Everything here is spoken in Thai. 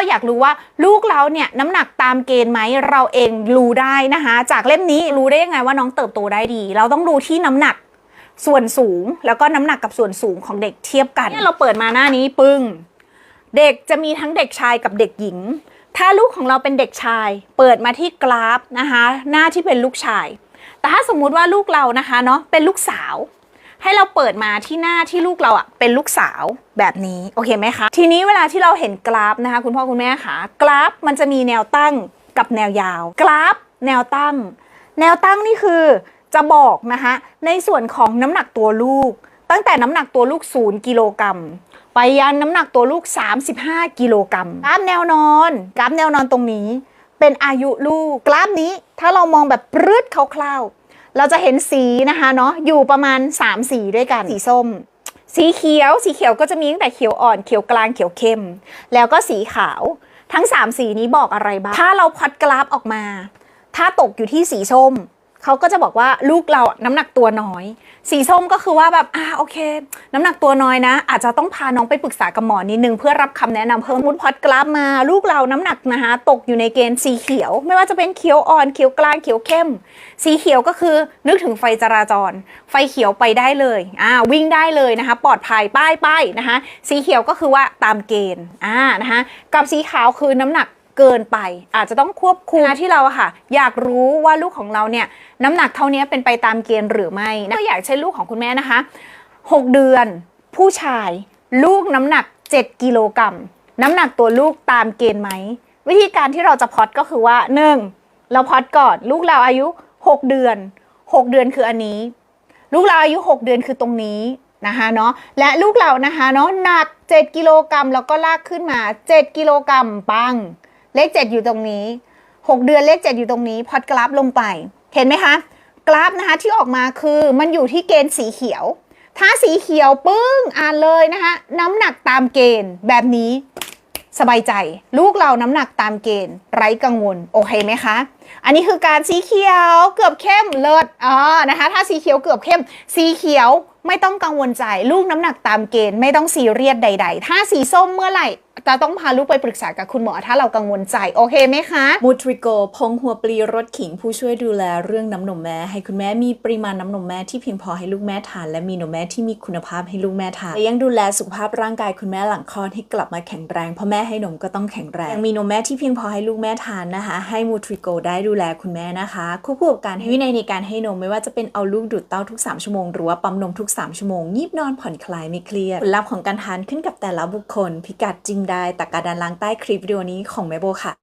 เราอยากรู้ว่าลูกเราเนี่ยน้ำหนักตามเกณฑ์ไหมเราเองรู้ได้นะคะ จากเล่มนี้รู้ได้ยังไงว่าน้องเติบโตได้ดี เราต้องดูที่น้ำหนักส่วนสูงแล้วก็น้ำหนักกับส่วนสูงของเด็กเทียบกันเนี่ยเราเปิดมาหน้านี้ปึ้งเด็กจะมีทั้งเด็กชายกับเด็กหญิง ถ้าลูกของเราเป็นเด็กชาย เปิดมาที่กราฟนะคะ หน้าที่เป็นลูกชาย แต่ถ้าสมมุติว่าลูกเรานะคะเนาะเป็นลูกสาว ให้เราเปิดมาที่หน้าที่ลูกเราอะเป็นลูกสาวแบบนี้โอเคไหมคะ ทีนี้เวลาที่เราเห็นกราฟนะคะ คุณพ่อคุณแม่คะกราฟมันจะมีแนวตั้งกับแนวยาว กราฟ แนวตั้ง แนวตั้งนี่คือจะบอกนะคะในส่วนของน้ำหนักตัวลูก ตั้งแต่น้ำหนักตัวลูก 0 กิโลกรัมไปยันน้ำหนักตัวลูก 35 กิโลกรัมกราฟแนวนอน กราฟแนวนอนตรงนี้ เป็นอายุลูก กราฟนี้ถ้าเรามองแบบปรืดคร่าวๆ เราจะเห็นสีนะคะเนาะอยู่ประมาณ 3 สีด้วยกันสีส้ม สีเขียวสีเขียวก็จะมีตั้งแต่เขียวอ่อนเขียวกลางเขียวเข้ม แล้วก็สีขาวทั้ง 3 สีนี้บอกอะไรบ้างถ้าเราพอดกราฟออกมา ถ้าตกอยู่ที่สีส้ม เขาก็จะบอกว่าลูกเราน้ำหนักตัวน้อย สีส้มก็คือว่าแบบอ่าโอเค น้ำหนักตัวน้อยนะ อาจจะต้องพาน้องไปปรึกษากับหมอนิดนึงเพื่อรับคำแนะนำเพิ่มมุดพอดกราฟมา ลูกเราน้ำหนักนะคะตกอยู่ในเกณฑ์สีเขียว ไม่ว่าจะเป็นเขียวอ่อนเขียวกลางเขียวเข้ม สีเขียวก็คือนึกถึงไฟจราจร ไฟเขียวไปได้เลยอ่าวิ่งได้เลยนะคะ ปลอดภัยป้ายป้ายนะคะ สีเขียวก็คือว่าตามเกณฑ์อ่านะคะกับสีขาวคือน้ำหนัก เกินไป อาจจะต้องควบคุมนะที่เราอะค่ะ อยากรู้ว่าลูกของเราเนี่ยน้ำหนักเท่านี้เป็นไปตามเกณฑ์หรือไม่นะก็อยากใช้ลูกของคุณแม่นะคะ 6 เดือน ผู้ชาย ลูกน้ำหนัก 7 กิโลกรัมน้ำหนักตัวลูกตามเกณฑ์ไหม วิธีการที่เราจะพอดก็คือว่า 1. เราพอดก่อน ลูกเราอายุ 6 เดือน 6 เดือนคืออันนี้ ลูกเราอายุ 6 เดือนคือตรงนี้นะคะเนาะและลูกเรานะคะเนาะหนัก 7 กิโลกรัมแล้วก็ลากขึ้นมา 7 กิโลกรัมปัง เลข7อยู่ตรงนี้6เดือนเลข7อยู่ตรงนี้ พอดกราฟลงไป เห็นไหมคะ กราฟนะคะที่ออกมาคือมันอยู่ที่เกณฑ์สีเขียว ถ้าสีเขียวปึ้งอ่านเลยนะคะน้ำหนักตามเกณฑ์แบบนี้สบายใจ ลูกเราน้ำหนักตามเกณฑ์ ไร้กังวล โอเคไหมคะ อันนี้คือการสีเขียวเกือบเข้มเลิศอ๋อนะคะ ถ้าสีเขียวเกือบเข้ม สีเขียวไม่ต้องกังวลใจ ลูกน้ำหนักตามเกณฑ์ไม่ต้องซีเรียสใด ๆ ถ้าสีส้มเมื่อไหร่ จะต้องพาลูกไปปรึกษากับคุณหมอถ้าเรากังวลใจ โอเคไหมคะมูทริโก พงหัวปลีรสขิงผู้ช่วยดูแลเรื่องน้ำนมแม่ ให้คุณแม่มีปริมาณน้ำนมแม่ที่เพียงพอให้ลูกแม่ทาน และมีนมแม่ที่มีคุณภาพให้ลูกแม่ทานและยังดูแลสุขภาพร่างกายคุณแม่หลังคลอดให้กลับมาแข็งแรงเพราะแม่ให้นมก็ต้องแข็งแรงยังมีนมแม่ที่เพียงพอให้ลูกแม่ทานนะคะ ให้มูทริโกได้ดูแลคุณแม่นะคะควบคู่กับการให้วินัยในการให้นมไม่ว่าจะเป็นเอาลูกดูดเต้าทุก 3 ชั่วโมงหรือว่าปั๊มนมทุก 3 ชั่วโมงงีบนอนผ่อนคลายไม่เครียดผลลัพธ์ของการทานขึ้นกับแต่ละบุคคลพิกัดจริงได้ตักกาดันล้างใต้คลิปวิดีโอนี้ของแม่โบค่ะ